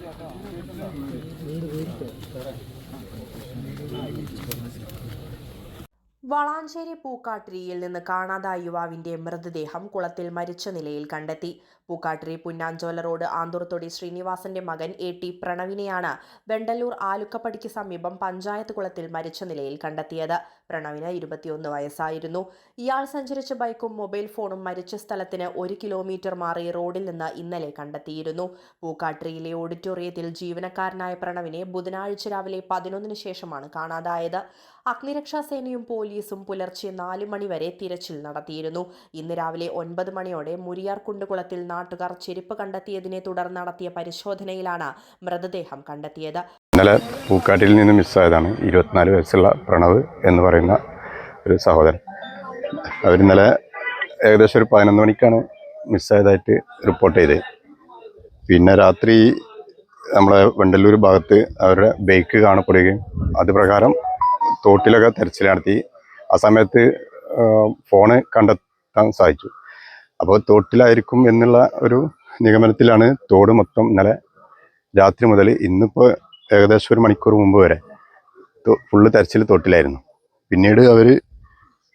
Thank you. Valanchery പൂക്കാട്ടിരിയിൽ നിന്ന് കാണാതായ യുവാവിന്റെ മൃതദേഹം കുളത്തിൽ മരിച്ച നിലയിൽ കണ്ടെത്തി. പൂക്കാട്ടിരി പുന്നാഞ്ചോല റോഡ് ആന്തൂർത്തൊടി ശ്രീനിവാസന്റെ മകൻ എ ടി പ്രണവിനെയാണ് വെണ്ടല്ലൂർ ആലുക്കപ്പടിക്ക് സമീപം പഞ്ചായത്ത് കുളത്തിൽ മരിച്ച നിലയിൽ കണ്ടെത്തിയത്. പ്രണവിന് ഇരുപത്തിയൊന്ന് വയസ്സായിരുന്നു. ഇയാൾ സഞ്ചരിച്ച ബൈക്കും മൊബൈൽ ഫോണും മരിച്ച സ്ഥലത്തിന് ഒരു കിലോമീറ്റർ മാറി റോഡിൽ നിന്ന് ഇന്നലെ കണ്ടെത്തിയിരുന്നു. പൂക്കാട്ടിരിയിലെ ഓഡിറ്റോറിയത്തിൽ ജീവനക്കാരനായ പ്രണവിനെ ബുധനാഴ്ച രാവിലെ പതിനൊന്നിന് ശേഷമാണ് കാണാതായത്. അഗ്നിരക്ഷാ സേനയും പോലീസും പുലർച്ചെ നാല് മണിവരെ തിരച്ചിൽ നടത്തിയിരുന്നു. ഇന്ന് രാവിലെ ഒൻപത് മണിയോടെ മുരിയാർ കുണ്ടുകുളത്തിൽ നാട്ടുകാർ ചെരുപ്പ് കണ്ടെത്തിയതിനെ തുടർന്ന് നടത്തിയ പരിശോധനയിലാണ് മൃതദേഹം കണ്ടെത്തിയത്. ഇന്നലെ പൂക്കാട്ടിൽ നിന്ന് മിസ്സായതാണ്. ഇരുപത്തിനാല് വയസ്സുള്ള പ്രണവ് എന്ന് പറയുന്ന ഒരു സഹോദരൻ. ഇന്നലെ ഏകദേശം ഒരു പതിനൊന്ന് മണിക്കാണ് മിസ്സായതായിട്ട് റിപ്പോർട്ട് ചെയ്തത്. പിന്നെ രാത്രി നമ്മളെ വെണ്ടല്ലൂർ ഭാഗത്ത് അവരുടെ ബൈക്ക് കാണപ്പെടുകയും അത് പ്രകാരം തോട്ടിലൊക്കെ തെരച്ചിൽ നടത്തി ആ സമയത്ത് ഫോണ് കണ്ടെത്താൻ സാധിച്ചു. അപ്പോൾ തോട്ടിലായിരിക്കും എന്നുള്ള ഒരു നിഗമനത്തിലാണ് തോട് മൊത്തം ഇന്നലെ രാത്രി മുതൽ ഇന്നിപ്പോൾ ഏകദേശം ഒരു മണിക്കൂർ മുമ്പ് വരെ ഫുള്ള് തെരച്ചിൽ തോട്ടിലായിരുന്നു. പിന്നീട് അവർ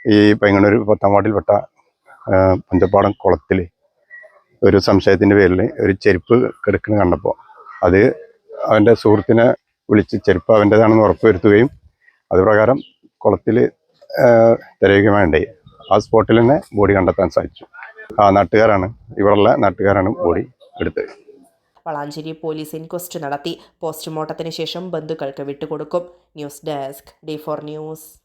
ഈ പൈങ്ങണൂർ പത്താം വാർഡിൽപ്പെട്ട പഞ്ചപ്പാടം കുളത്തിൽ ഒരു സംശയത്തിന്റെ പേരിൽ ഒരു ചെരുപ്പ് കിടക്കുന്ന കണ്ടപ്പോൾ അത് അവന്റെ സുഹൃത്തിനെ വിളിച്ച് ചെരുപ്പ് അവന്റേതാണെന്ന് ഉറപ്പുവരുത്തുകയും അതുപ്രകാരം കുളത്തിൽ തിരയുകയുണ്ടായി ആ സ്പോട്ടിൽ തന്നെ ബോഡി കണ്ടെത്താൻ സാധിച്ചു. ആ നാട്ടുകാരാണ് ഇവിടെയുള്ള നാട്ടുകാരാണ് ബോഡി എടുത്തത്. വളാഞ്ചേരി പോലീസ് ഇൻക്വസ്റ്റ് നടത്തി. പോസ്റ്റ്മോർട്ടത്തിന് ശേഷം ബന്ധുക്കൾക്ക് വിട്ടുകൊടുക്കും. News desk D four news.